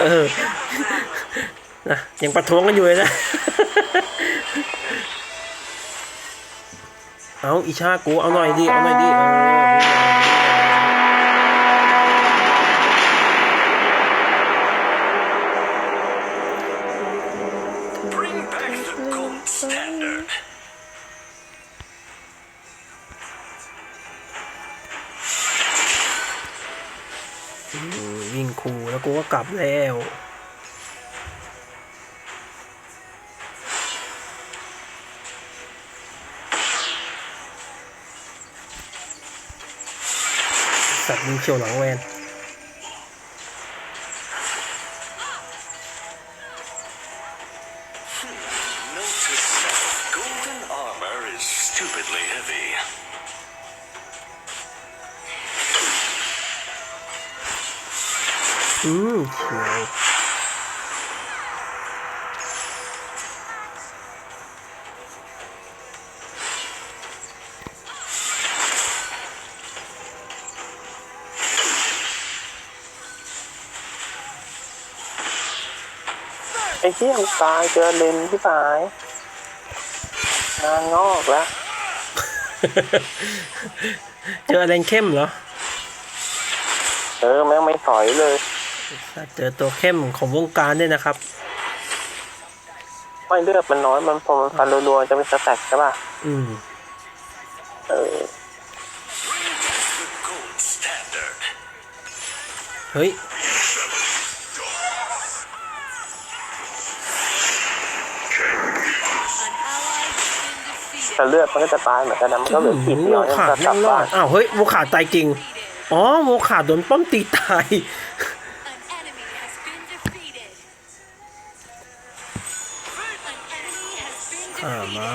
เออนะยังประท้วงกันอยู่เลยนะ เอาอีชากูเอาหน่อยดิ เอาหน่อยดิเออ แล้วกูก็กลับแล้วสัตว์ยิงเฉียวหลังแวน เหี้ยตายเจอเลนที่ตายงานงอกแล้ว เจอแรงเข้มเหรอ เออแม่งไม่ถอยเลย เจอตัวเข้มของวงการด้วยนะครับ ไม่เลือดมันน้อยมันพอมันฟันรัวๆจะเป็นสแต็กใช่ป่ะ อืม เออ Bring back the gold standard. เฮ้ย แต่เลือดมันก็จะตายเหมือนกันนะมันก็เหลือขีดเดีโวยวเนี่ยขามันดจะกลัยับงรอบ้าดนอ้าวเฮ้ยโวขาดตายจริง อ๋อโวขาดโดนป้อมตีตาย An enemy has been defeated. An enemy has been อ่า defeated. มา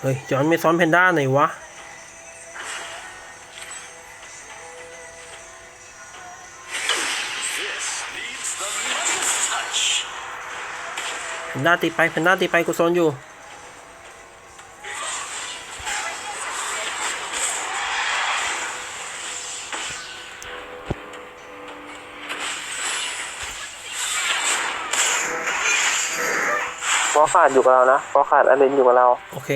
เฮ้ยจอนไม่ซ้อนแพนด้าหน่อยวะ นด้าตีไปแพนด้าตีไปกูซ้อนอยู่เพราะขาดอยู่กับเรานะเพราะขาดอเลนอยู่กับเรา โอเค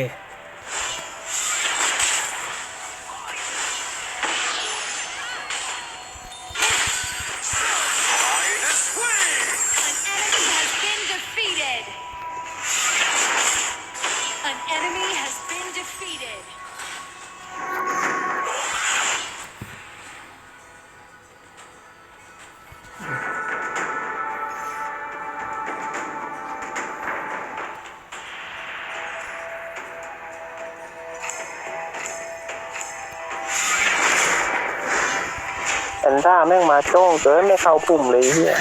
แอนด้าแม่งมาโจ้งเกินไม่เข้าปุ่มเลยไอ้เฮีย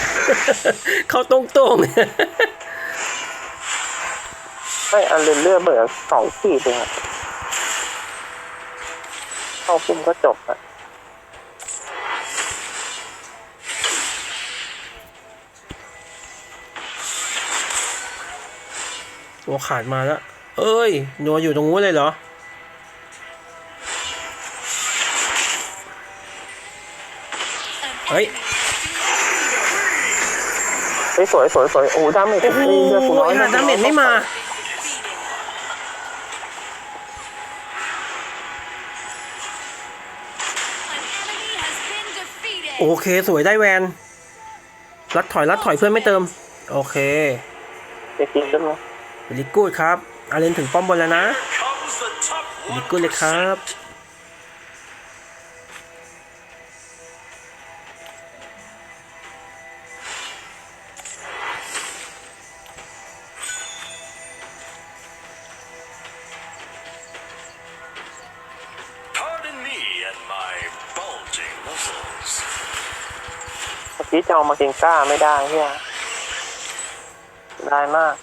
เข้าตรงตรงไม่อเลนเลือดเหมือนสองขีดเองอะเข้าปุ่มก็จบอะๆโวขาดมาแล้ว เอ้ยนัวอยู่ตรงนู้นเลยเหรอ เฮ้ย enemy has เฮ้ยสวยสวยสวยโอ้ดาเมจโอ้โหเลือดกูน้อยไอ้ห่าดาเมจไม่มา been defeated. โอเค สวยได้แวน รัดถอยรัดถอยเพื่อนไม่เติม โอเคจะกินขึ้นไหมลิกูดครับอาเลนถึงป้อมบนแล้วนะ Comes the top ลิกูดเลยครับ เมื่อกี้จะเอามาเก่งกล้าไม่ได้เฮียได้มาก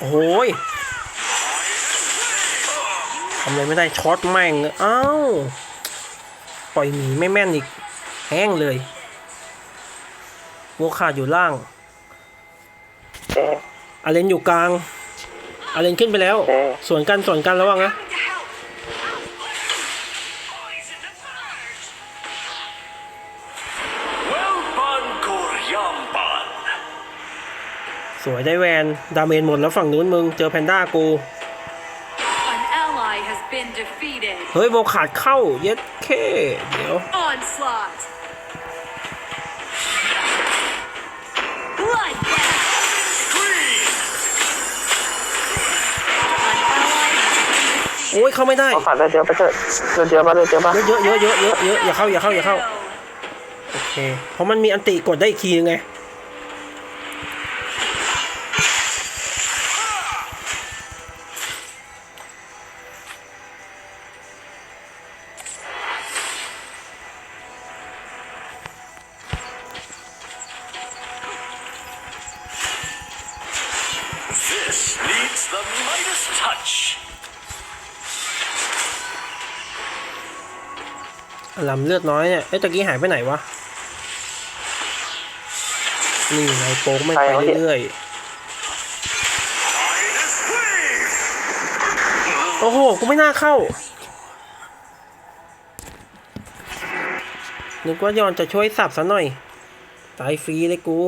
โอ้ยทำอะไรไม่ได้ช็อตแม่งเอ้า ปล่อยหนีไม่แม่นอีก แห้งเลยโวขาดอยู่ล่างเอ๊ะอาเลนอยู่กลาง อาเลนขึ้นไปแล้ว เอ๊ะส่วนกันส่วนกันระวังนะ Well done, Koryamban. สวยได้แวนดาเมจหมดแล้วฝั่งนู้นมึงเจอแพนด้ากู An ally has been defeated. เฮ้ยโวขาดเข้าเย็ดเคเดี๋ยว Onslaught. โอ้ยเข้าไม่ได้เอาขาดเลือดเยอะไปเถอะเลือดเยอะปะเลือดเยอะปะเยอะเยอะเยอะเยอะเยอะอย่าเข้าอย่าเข้าอย่าเข้า defeated. โอเคเพราะมันมีอันติกดได้อีกทีนึงไง ลัมเลือดน้อยเนี่ย เอ้ยตะกี้หายไปไหนวะ นี่ไงโป๊กไม่งไปเรื่อย Midas wave. ๆโอ้โห กูไม่น่าเข้า นึกว่ายอนจะช่วยสับซะหน่อย ตายฟรีเลยกู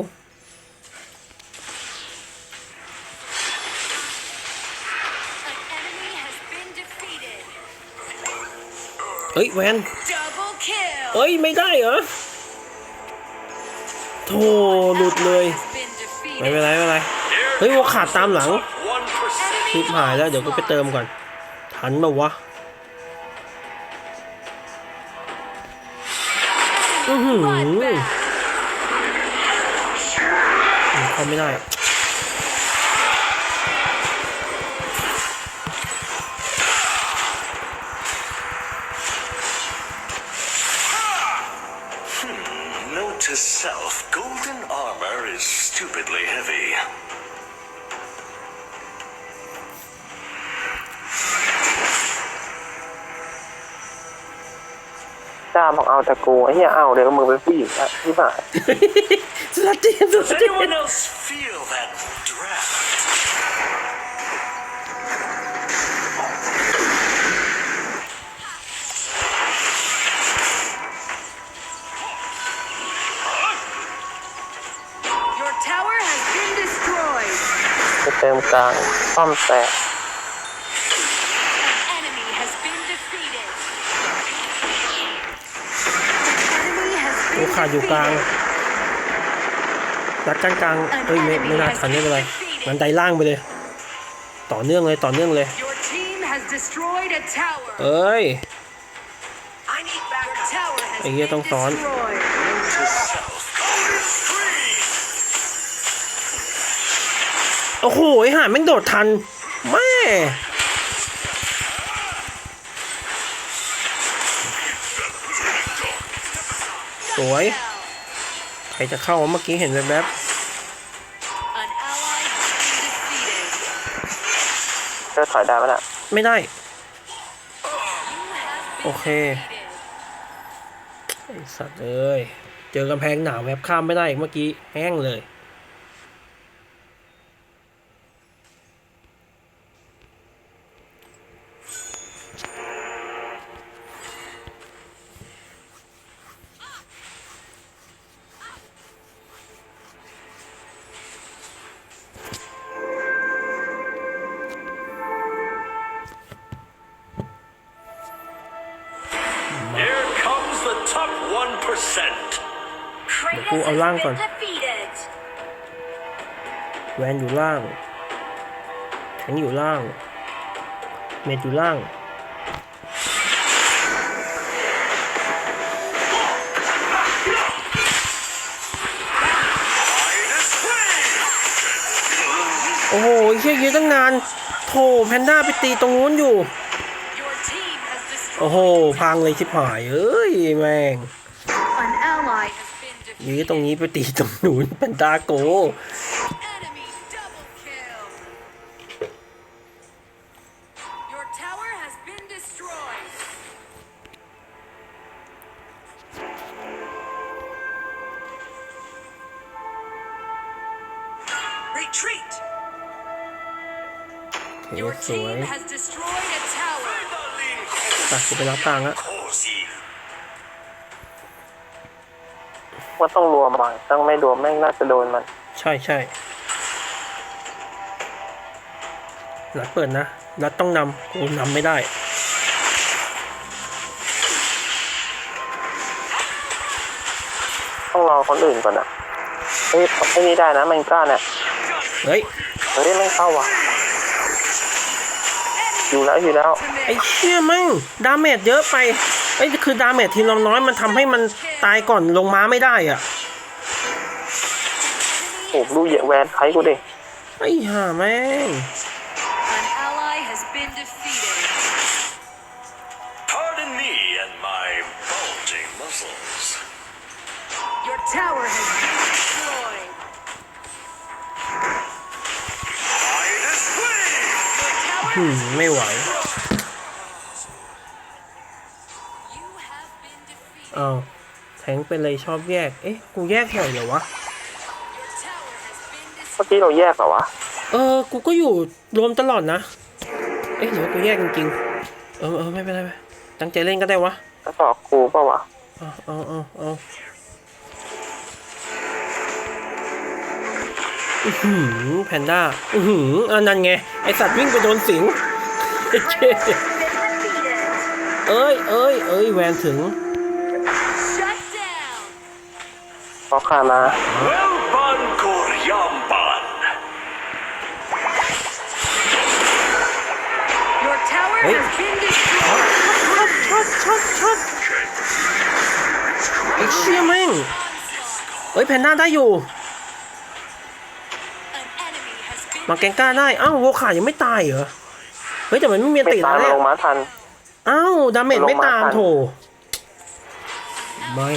An enemy has been defeated. เฮ้ยแวน Double kill. เอ้ย ไม่ได้เหรอโธ่หลุดเลย ไม่เป็นไรไม่เป็นไร เฮ้ยวัวขาดตามหลัง the top 1%. ชิปหายแล้ว เดี๋ยวกูไปเติมก่อน ทันมาวะอือหือเขาไม่ได้ to self, golden armor is stupidly heavy. จ้าบอกเอาแต่กูไอ้เหี้ยเอาเดี๋ยวก็มือเป็นผู้หญิงอะที่บ้า สลัดจีนส Does ลัดจีน anyone else feel that ติมกลางป้อมแตก An enemy has been defeated. An enemy has โอ้ been ขาดอยู่กลาง defeated. รัดกลางกลางเอ้ยไม่ไม่น่าทันไม่เป็นไรงั้นไดล่างไปเลย ต่อเนื่องเลยต่อเนื่องเลย Your team has destroyed a tower. เอ้ย I need backup. Your tower has ไอ้เหี้ย been ต้องซ้อน อ้โหไอ้ห่าแม่งโดดทันแม่สวย ใครจะเข้าวะเมื่อกี้เห็นแบบ An ally has been defeated. เลือดถอยได้ปะน่ะๆไม่ได้ You have โอ been เค defeated. ไอสัตว์เอ้ย เจอกำแพงหนาวแบบข้ามไม่ได้อีกเมื่อกี้ แห้งเลย the top 1%. เดี๋ยวกูเอาล่างก่อน defeated. แวนอยู่ล่างแทงอยู่ล่าง เมดอยู่ล่าง Midas wave. โอ้โหเฮียยืนตั้งนาน โถแพนด้าไปตีตรงนู้นอยู่ โอ้โห พังเลยชิบหายเอ้ยแม่ง An ally has been ยื้อ defeated. ตรงนี้ไปตีตรงนู้นแพนด้าโก ไปกูไปรับตังค์ละ Cozy. ว่าต้องรวมมันต้องไม่รวมแม่งน่าจะโดนมัน ใช่ใช่รัดเปิดนะ รัดต้องนำกูนำไม่ได้ ต้องรอคนอื่นก่อนอะเฮ้ยไอ้นี่ได้นะแมงก้าเนี่ย เฮ้ย เฮ้ยไม่เข้าว่ะ อยู่แล้วอยู่แล้วไอ้เชี่ยแมั่งดาเมจเยอะไปไอ้ยคือดาเมจทีมเราน้อยมันทำให้มันตายก่อนลงม้าไม่ได้อะโอ้ดูเหยียแวนใครกูดิไอ้ห่าแม่ง ไม่ไหว you have been defeated. อ้าวแทงเป็นเลยชอบแยก เอ๊ะ กูแยกบ่อยเหรอวะ Your tower has been เมื่อกี้เราแยกเหรอวะ เออ กูก็อยู่รวมตลอดนะ เอ๊ะหรือว่ากูแยกจริงๆ เออเออไม่เป็นไรไม่ตั้งใจเล่นก็ได้วะแล้วต่อกูเปล่าวะ เอาเอาเอาเอา อื้อหือแพนด้าอือหืออันนั้นไง ไอสัตว์วิ่งไปโดนสิงไอ้เจ๊เอ้ยเอ้ยเอ้ยแวนถึง shut down. พอขามา Welban Koryamban! Your tower Hey. has been destroyed. ไอ้เชี่ยแม่งเอ้ยแพนด้าได้อยู่ An enemy has been มาแกงก้าได้อ้าวโวขายังไม่ตายเหรอเฮ้ยแต่มันไม่มีไม่ติดตาแล้ยวมาเนี่ยลงมาทันอ้าวดาเมจไม่ตามลงมาทันโถไม่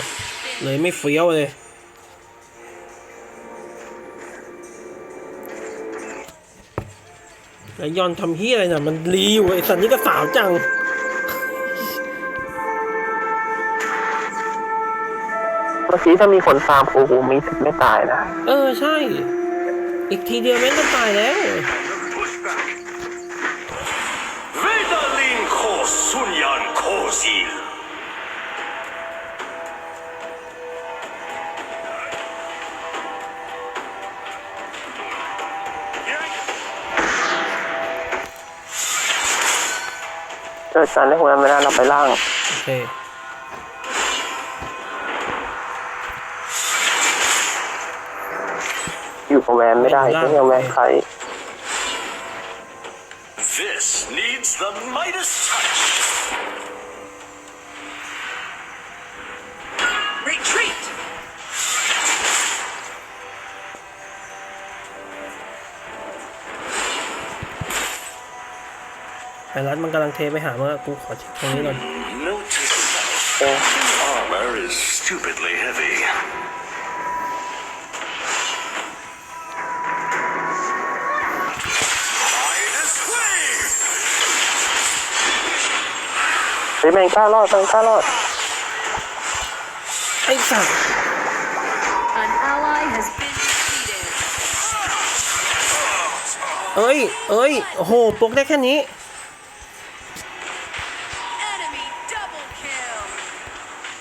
เลยไม่เฟี้ยวเลยแล้วยอนทำเฮียอะไรน่ะมันรีอยู่ไอ้สันนี่ก็สาวจังเมื่อกี้ถ้ามีคนฟาร์มกูกูมีสิทธิ์ไม่ตายนะ เออใช่ อีกทีเดียวแม่งก็ตายแล้ว Pushback! Vedalin Ko Sunyan Kozil! เจอกันได้หัวไม่ได้เราไปล่าง โอเค อยู่กับแวนไม่ได้ล่างต้องเอาแวนใคร This needs the Midas touch! Retreat! ไอรัฐมันกำลังเทไปหาเมื่อกูขอเช็คตรงนี้ก่อน Note to self. เออ Armor is stupidly heavy. เฮ้ยแมงกล้ารอดแมงกล้ารอดไอ้สัตว์ An ally has been defeated. เอ้ย เอ้ย โอ้โหปกได้แค่นี้ Enemy double kill.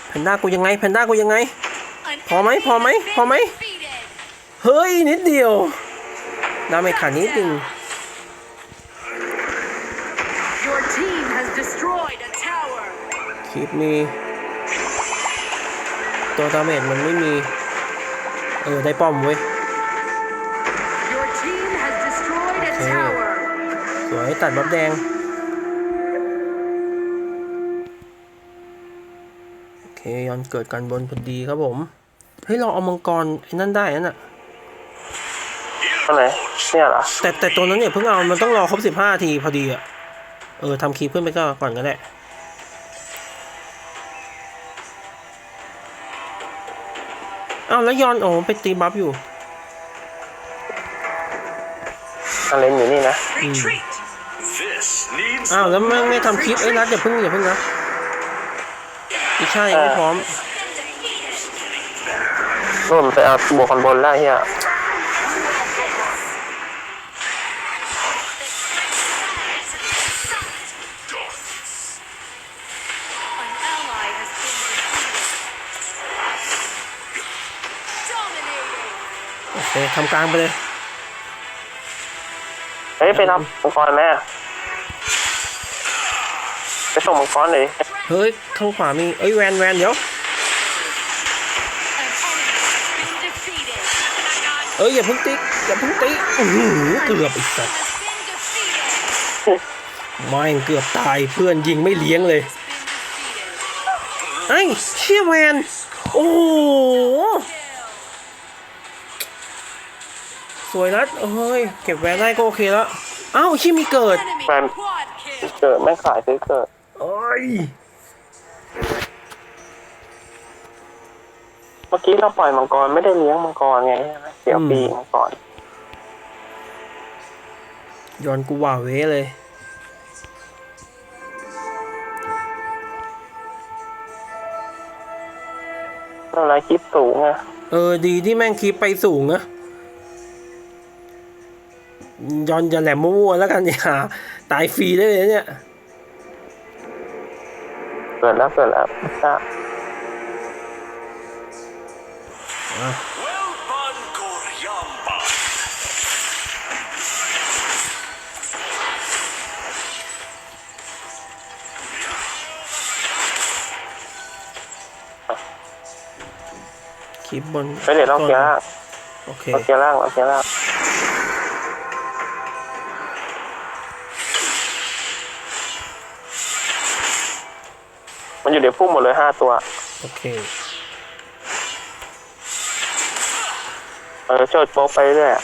แพนด้ากูยังไง แพนด้ากูยังไง An พอไหม enemy พอไหม has been พอไหม defeated. เฮ้ย นิดเดียวดาเมจขาดนิดนึง คลิปมี ตัวดาเมจมันไม่มี เออ ได้ป้อมเว้ย Your team has destroyed a Okay. tower. สวยตัดบัฟแดง โอเคยอนเกิดการบนพอดีครับผม เฮ้ย เราเอามังกรไอ้นั่นได้นั่นน่ะอันไหนเนี่ยเหรอแต่แต่ตัวนั้นเนี่ยเพิ่งเอา มันต้องรอครบสิบห้าทีพอดีอะเออทำคีย์เพื่อนไปก็ก่อนก็ได้ อ้าวแล้วยอนโอ้ไปตีบัฟอยู่อันเลนอยู่นี่นะ Retreat! This needs อ้าวแล้วไม่ไม่ทำคลิปเอ้ยรัดอย่าเพิ่งอย่าเพิ่งนะอีช่ายังไม่พร้อมนู่นไปเอาบวกคนบนแล้วเฮีย เคทำกลางไปเลย เฮ้ยไปรับมังกรแม่ไปส่งมังกรเลยเฮ้ยข้างขวามีเอ้ยแวนแวนเดี๋ยว An enemy has been defeated. เอ้ยอย่าเพิ่งติ๊กอย่าเพิ่งติ๊กอื้อหือเกือบอีกสัตว์ Has been defeated. ไม่งเกือบตายเพื่อนยิงไม่เลี้ยงเลย Been defeated. ไอ้เชี่ยแวนโอ้โห สวยนัดเอ้ย เก็บแวนได้ก็โอเคแล้วเอ้าชี่มีเกิด Enemy Man. quad kill. เกิดแม่งขายซื้อเกิดโอ้ย เมื่อกี้เราปล่อยมังกรไม่ได้เลี้ยงมังกรไงใช่ไหมเสียวปีกมังกรย้อนกูว่าเว้เลย อะไรคลิปสูงอะเออ ดีที่แม่งคลิปไปสูงนะ ย้อนอย่าแหลมมั่วๆแล้วกันอย่าตายฟรีได้เลยเนี่ย เกิดแล้วเกิดแล้วจ้า Well done, Goryamba. คลิปบนไปเดี๋ยวเราเคลียร์ล่างโอเคเราเคลียร์ล่างเราเคลียร์ล่าง มันอยู่ในพุ่มหมดเลยห้าตัว โอเค เออโชดโป๊กไปเรื่อยอะ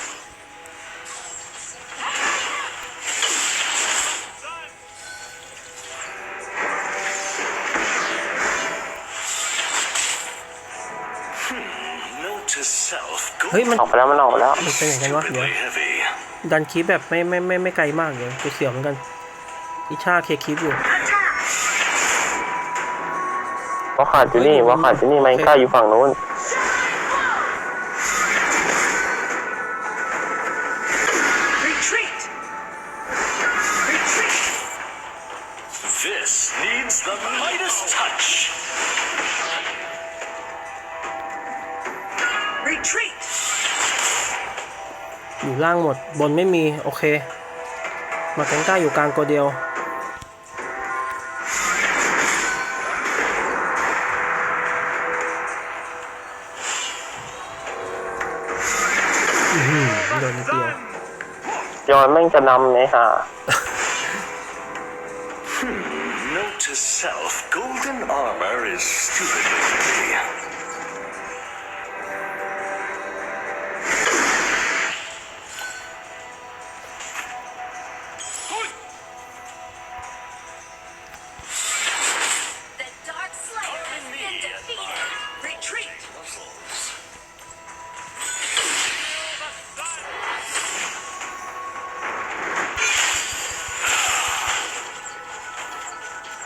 Note to self, เฮ้ยมันออกไปแล้วมันออกไปแล้วมันเป็นอย่างนั้นวะเดี๋ยว stupidly heavy. ดันคลิปแบบไม่ไม่ไม่ไม่ไกลมากเดี๋ยวกูเสียวเหมือนกัน อิชาเคคลิปอยู่ ว่าขาดอยู่นี่ว่าขาดอยู่นี่ไมค์ก้าอยู่ฝั่งนู้น Retreat! Retreat! This needs the Midas touch. Retreat! อยู่ล่างหมดบนไม่มี โอเค มาแกงก้าอยู่กลางตัวเดียว ยอนแม่งจะนำเนี่ยฮะ Note to self, golden armor is stupidly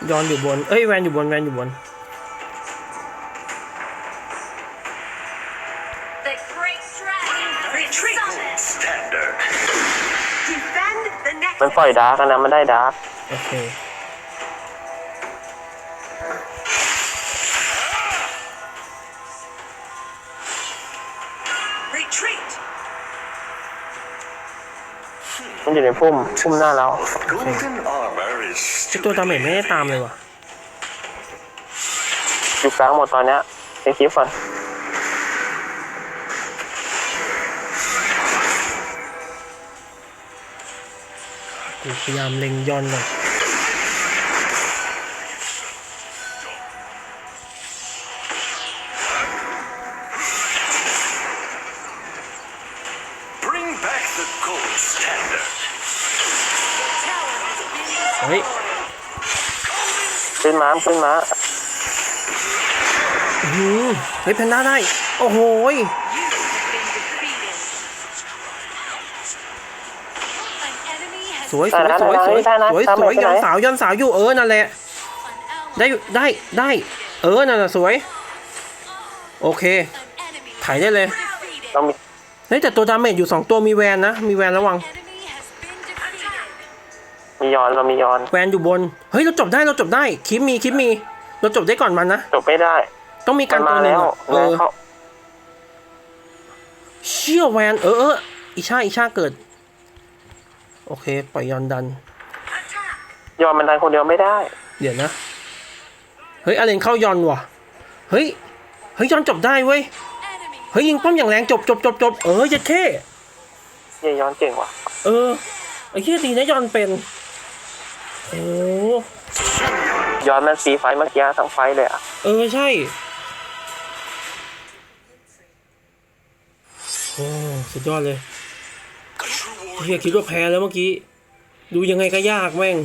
ย้อนอยู่บน เอ้ยแวนอยู่บนแวนอยู่บน The Great Dragon has been Retreat! summoned. Standard. Defend the next. มันปล่อยดาร์กอะนะ มันได้ดาร์กโอเค Retreat! มันอยู่ในพุ่มพุ่มหน้าเรา Golden armor is ไอตัว stupidly ดาเมจไม่ได้ตามเลยว่ะอยู่กลางหมดตอนเนี้ยในคลิปก่อนกูพยายามเล็งย้อนก่อน ฮ้ยขึ้นม้าขึ้นม้าอื้อหือเฮ้ยแพนด้าได้ โอ้โหย You have been defeated. An enemy has สวยสวยสวยสวยสวยสวยย้อนสาวย้อนสาวอยู่เออนั่นแหละ an ally ได้อยู่ได้ได้ เออนั่นแหละสวย โอเค an enemy ถ่ายได้เลย defeated. ต้องมีเฮ้ยแต่ตัวดาเมจอยู่สองตัวมีแวนนะ มีแวนระวัง มียอนเรามียอน แวนอยู่บน เฮ้ยเราจบได้เราจบได้คลิปมีคลิปมี เราจบได้ก่อนมันนะ จบไม่ได้ต้องมีมักานรมาตัวหนึ่งแล้วอะเอแรงอเขาเชี่ยแวนเออเอออีชาอีชาเกิด โอเคปล่อยยอนดัน ยอมมันดันคนเดียวไม่ได้ เดี๋ยวนะ เฮ้ยอาเลนเข้ายอนว่ะ เฮ้ย เฮ้ยยอนจบได้เว้ย Enemy เฮ้ยยิงป้อมอย่างแรงจบจบจบจบเออเยัดเข้เย่ย้อนเก่งว่ะ เออไอ้เหี้ยดีนะยอนเป็น โอ้ย้อนมันฟรีไฟท์เมื่อกี้ทั้งไฟท์เลยอะ เออใช่ โอ้สุดยอดเลย A true เฮีย warrior คิดว่าแพ้แล้วเมื่อกี้ ดูยังไงก็ยากแม่ง